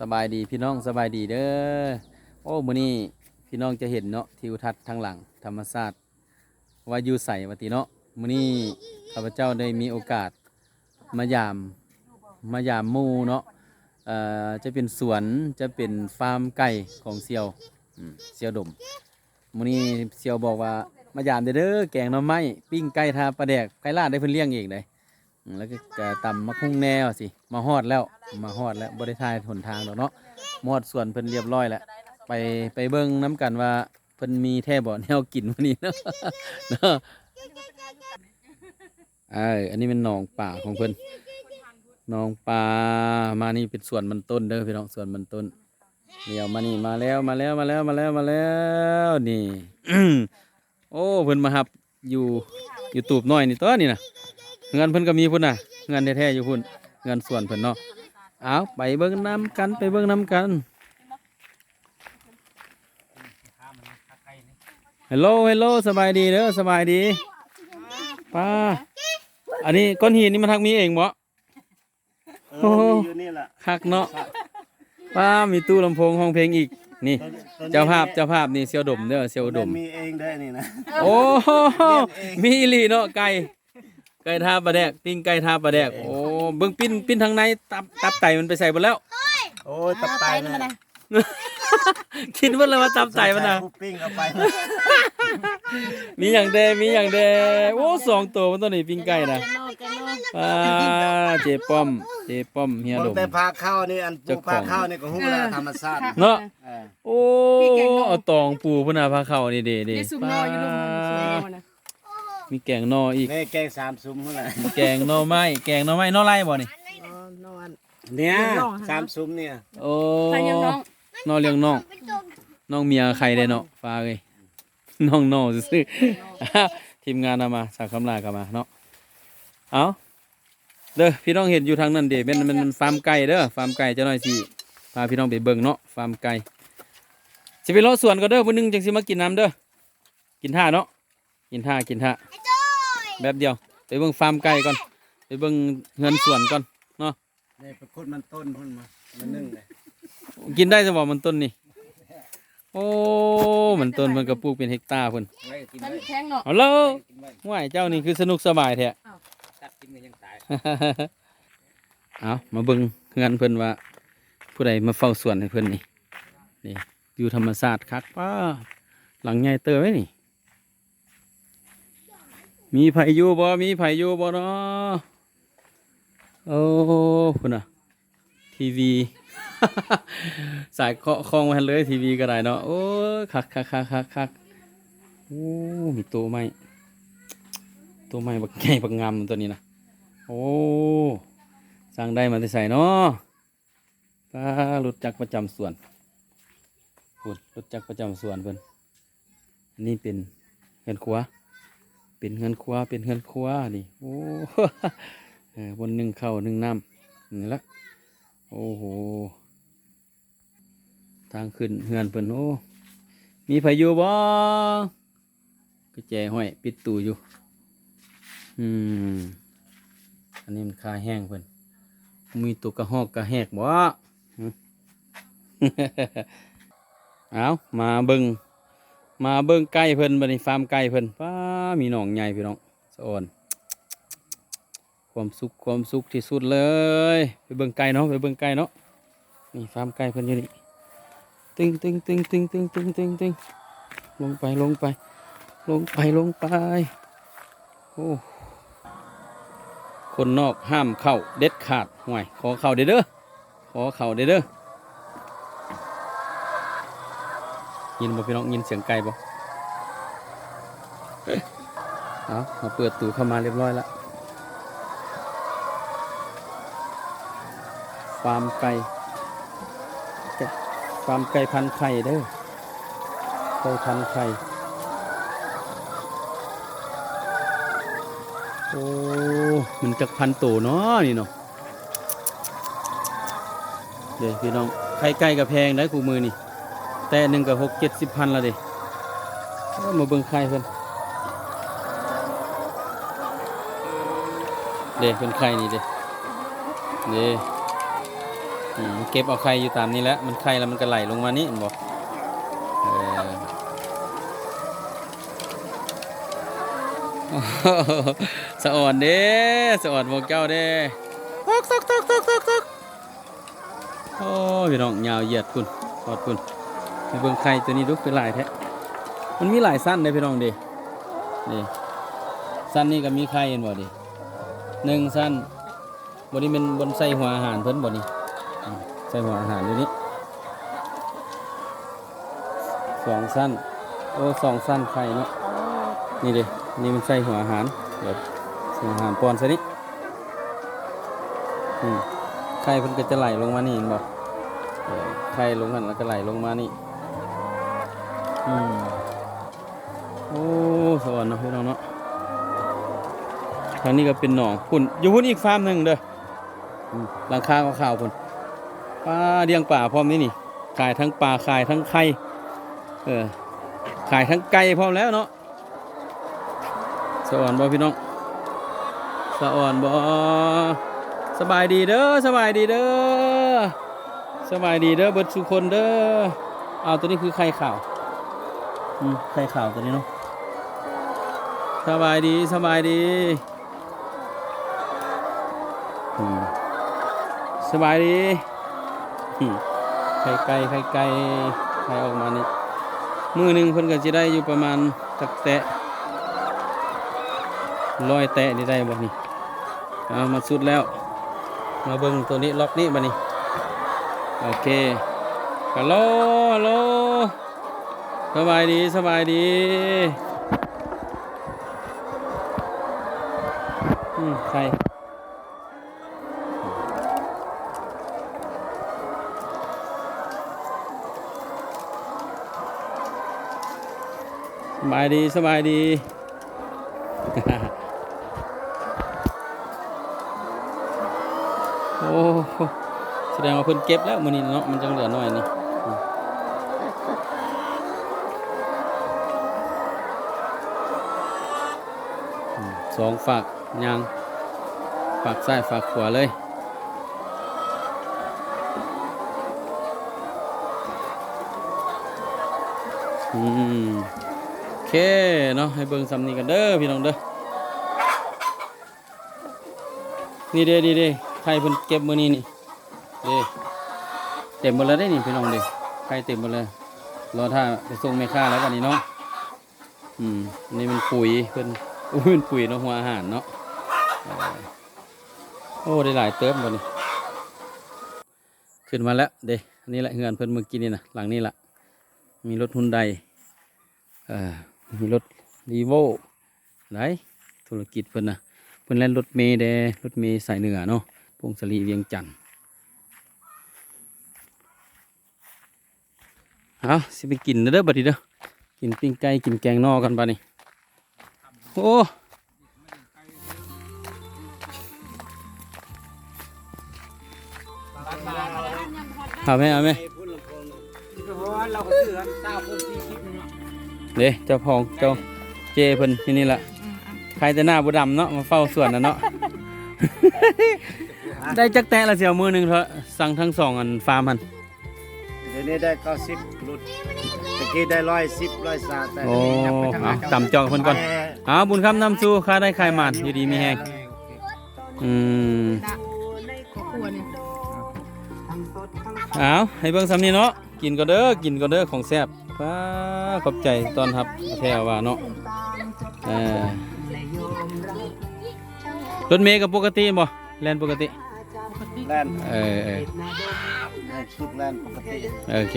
สบายดีพี่น้องสบายดีเด้อโอ้มื้อนี้พี่น้องจะเห็นเนาะทิวทัศน์ทางหลังธรรมชาติว่าอยู่ใสวัติเนาะมื้อนี้ข้าพเจ้าได้มีโอกาสมายามมายามหมูเนาะเอ่อจะเป็นสวนจะเป็นฟาร์มไก่ของเซียวอืมเซียวดมมื้อนี้เซียวบอกว่ามายามเด้อเด้อแกงหน่อไม้ปิ้งไก่ทาปลาแดกไก่ลาดได้เพิ่นเลี้ยงเองได้ แล้วก็กตำมะคุ้งแนวสิมาฮอดแล้วมาฮอดแล้วบริทายหนทางดอกเนาะมอดส่วนเพิ่นเรียบร้อยแล้วไปไปเบิ่งน้ำกันว่าเพิ่นมีแท่บ่แนวกินวันนี้เนาะเนาะเอ้ยอันนี้เป็นหนองป่าของเพิ่นหนองป่ามานี่เป็นสวนมันต้นเด้อพี่น้องสวนมันต้นเดี๋ยวมานี่มาแล้วมาแล้วมาแล้วมาแล้วมาแล้วนี่โอ้เพิ่นมาหับอยู่อยู่ตูบน้อยนี่ตัวนี่นะ เงินเพิ่นก็มีพุ่นน่ะ เงินแท้ๆอยู่พุ่น เงินส่วนเพิ่นเนาะเอาไปเบิ่งน้ำกันไปเบิ่งน้ำกันฮัลโหลฮัลโหลสบายดีเด้อสบายดีป้าอันนี้ก้อนหินนี่มันทักมีเองบ่เอโอ้อโหมีอยู่นี่แหละคักเนาะป้ามีตู้ลำโพงห้องเพลงอีก นี่ตัวตัวนี้เจ้าภาพเจ้าภาพนี่เซียวดมเด้อเซียวดมมีเองได้นี่นะโอ้โหมีอีหลีเนาะไก่ไก่ทาปลาแดกปิ้งไก่ทาปลาแดกโอ้เบิ่งปิ้นปิ้นทางในตับตับไตมันไปใส่หมดแล้ว โอ้ยตับไตนะนะคิดว่าเลยว่าตับไตมันนะผู้ปิ้งเอาไป มีอย่างเดมีอย่างเดโอ้สองตัวมันตัวนี้ปิ้งไก่นะแกโนแกโนป้าเจป้อม เจป้อมเฮียคดนมแต่พาเข้านี่อันปูเจ้าของพาเข้านี่ก็ฮู้แล้วธรรมชาติเนาะเออโอ้เอาตองปูพุ่นน่ะพาเข้านี่เด้เด้นี่ซุปนออยู่ลุ มซุปนอนะมีแกงนออีก นี่แกงสามซุ้มเท่าไหร่แกงหนอไม้ แกงหนอไม้หนอไร่บ่นี่นอน เนี่ยน้องฮะสามซุ้มเนี่ยโอ้ใครยังน้องนอเลี้ยงน้อง น้องเมียใครได้เนาะฟ้าเอ้ยน้องนอซื่อๆทีมงานเอามาสากคำลากันมาเนาะ เอาเด้อพี่น้องเห็นอยู่ทางนั้นเด้เป็นมันมันฟาร์มไก่เด้อ ฟาร์มไก่เจ้าหน่อยสิพาพี่น้องไปเบิ่งเนาะ ฟาร์มไก่สิไปเลาะสวนก็เด้อวันนึงจังสิมากินน้ำเด้อ กินท่าเนาะ กินท่ากินท่าแบบเดียว ไปเบิ่งฟาร์มไก่ก่อน ไปเบิ่งเงินสวนก่อนนี่ไปขุดมันต้นพุ่นมา มันนึ่งเลยกินได้จะบอกมันต้นนี่ โอ้ มันต้นมันกระปลูกเป็นเฮกตาร์พุ่นไว้กินมันไว้แข็งเนาะเอาเลยกินไว้ว่ายเจ้านี่คือสนุกสบายแท้ตัดกินก็ยังตายเอามาเบิ่งเงินเพิ่นว่า ผู้ใดมาเฝ้าสวนให้เพิ่นนี่ นี่อยู่ธรรมศาสตร์คักป้าหลังใหญ่เตอไว้นี่ มีไผอยู่บ่ มีไผอยู่บ่เนาะโอ้คุณน่ะทีวี สายเคาะคล้องไว้เลยทีวีก็ได้เนาะ โอ้คักคักคักคักคักโอ้ มีตัวไม้ตัวไม้บักใหญ่บักงามตัวนี้นะ โอ้สร้างได้มาที่ใส่เนาะป้ารถจักประจำส่วนพูดรถจักประจำส่วนเพิ่นอันนี้เป็นเงินครัว เป็นเงินครัวเป็นเงินครัวนี่โอ้บนหนึ่งเข้าหนึ่งน้ำนี่ละโอ้โหทางขึ้นเฮือนเพิ่นโอ้มีพายุบ่ก็แจห้อยปิดตู้อยู่ อืม อันนี้มันคาแห้งเพิ่นมีตัวกระหอกกระแหกบ่เอามาเบิ่ง มาเบิ่งไก่เพิ่นบัดนี้ฟาร์มไก่เพิ่นป้ามีหนองใหญ่พี่น้องสะอ่อนความสุขความสุขที่สุดเลย ไปเบิ่งไก่เนาะไปเบิ่งไก่เนาะนี่ฟาร์มไก่เพิ่นอยู่นี่ตึงตึงตึงตึงตึงตึงตึงตึงลงไปลงไป ลงไปลงไปโอ้คนนอกห้ามเข้าเด็ดขาดห่วยขอเข้าเด้อเด้อขอเข้าเด้อ ยินบ่พี่น้องยินเสียงไก่บ่เอาเราเปิดตู้เข้ามาเรียบร้อยแล้วฟาร์มไก่ฟาร์มไก่พันไข่เด้อไก่พันไข่โอ้มันจักพันโตเนาะนี่เนาะเดี๋ยวพี่น้องไข่ไก่กับแพงได้กูมือนี่ แต่หนึ่งกับหกเจ็ดสิบพันละด้เอามาเบิ่งไข่เพิ่นเด้เป็นไข่นี่เด้เด้อืมเก็บเอาไข่อยู่ตามนี้แล้วมันไข่แล้วมันก็ไหลลงมานี่บอกเออสะอ่อนเด้สะอ่อนพวกเจ้าเด้ตกตกตกตกตกตกโอ้ยพี่น้องยาวเหยียดคุณกอดคุณ ไปเบิ่งไข่ตัวนี้ดูคือหลายแท้มันมีหลายสั้นเลยพี่น้องเด้นี่สั้นนี่ก็มีไข่เห็นบ่ดิหนึ่งสั้นบนนี้เป็นบนใส่หัวอาหารเพิ่นบ่นี่ใส่หัวอาหารอยู่นี่สองสั้นโอ้สองสั้นไข่เนาะนี่ดินี่มันใส่หัวอาหารเดี๋ยวหัวอาหารปอนซะนี่ไข่เพิ่นก็จะไหลลงมานี่เห็นบ่ไข่ลงกันแล้วก็ไหลลงมานี่ อืมโอ้สวรรค์เนาะพี่น้องเนาะทางนี้ก็เป็นหนองพุ่นอยู่พุ่นอีกฟาร์มหนึ่งเด้ออืมหลังคาก็ขาวพุ่นปลาเลี้ยงป่าพร้อมนี่นี่ขายทั้งปลาขายทั้งไข่เออขายทั้งไก่พร้อมแล้วเนาะสวรรค์บ่พี่น้องสวรรค์บ่สบายดีเด้อสบายดีเด้อสบายดีเด้อเบิดสุคนเด้อเอาตัวนี้คือไข่ขาว อืมไข่ขาวตัวนี้เนาะสบายดีสบายดีอืมสบายดีอืมไข่ไก่ไข่ไก่ไข่ออกมานี่มือหนึ่งเพิ่นก็จะได้อยู่ประมาณตักแตะร้อยแตะนี่ได้บ่นี่เอามาสุดแล้ว มาเบิ่งตัวนี้ล็อกนี้บ่นี่โอเคฮัลโหลฮัลโหล สบายดีสบายดีอืมใครสบายดีสบายดีโอ้แสดงว่าเพิ่นเก็บแล้วมื้อนี้เนาะมันจังเหลือน้อยนี่อืมอืม สองฝากยางฝากซ้ายฝากขวาเลยอืมโอเคเนาะให้เบิ่งซ้ำนี้กันเด้อพี่น้องเด้อนี่เด้นี่เด้ไข่เพิ่นเก็บมือนี้นี่เด้เต็มหมดแล้วได้นี่พี่น้องเด้ไข่เต็มหมดเลยรอถ้าไปส่งแม่ค้าแล้วกันนี่เนาะอืมนนี่มันปุ๋ยเพิ่น อุ้ยมันปุ๋ยเนาะหัวอาหารเนาะโอ้ได้หลายเติมบ่นี่ขึ้นมาแล้วเด้อันนี้แหละเฮือนเพิ่นเมื่อกี้นี่นะหลังนี้ล่ะมีรถฮุนไดเอ่อมีรถรีโวไหนธุรกิจเพิ่นนะเพิ่นแล่นรถเมย์เดรถเมย์สายเหนือเนาะพงศรีเวียงจันทน์เอาสิไปกินเด้อบัดนี้เด้อกินปิ้งไก่กินแกงนอกกันบัดนี้ โอ้เอาไหมเอาไหมเด็กเต้าคนที่คิดเนาะเด้เจ้าพองเจ้าเจเพิ่นที่นี่ละใครแต่หน้าบุดำเนาะมาเฝ้าสวนนะเนาะได้จักแตะละเสียวมือหนึ่งเถอะสั่งทั้งสองอันฟาร์มมันเดี๋ยวนี้ได้เก้าสิบรุด ตะกี้ได้ร้อยสิบร้อยสามแต่โอ้เดี๋ยวนี้นับไปทางไหนเอาต่ำจองเพิ่นก่อนเอาบุญคำนำสู่ค่าได้ขายหมานอยู่ดีมีแหงอืมดะขอครัวเนี่ยเอาให้เบิ่งซ้ำนี้เนาะกินก็เด้อกินก็เด้อของแซ่บฟ้าขอบใจตอนรับแท้ว่าเนาะเออรถเมย์กับปกติบ่แล่นปกติปกติแล่นเออเออสุดแล่นปกติโอเค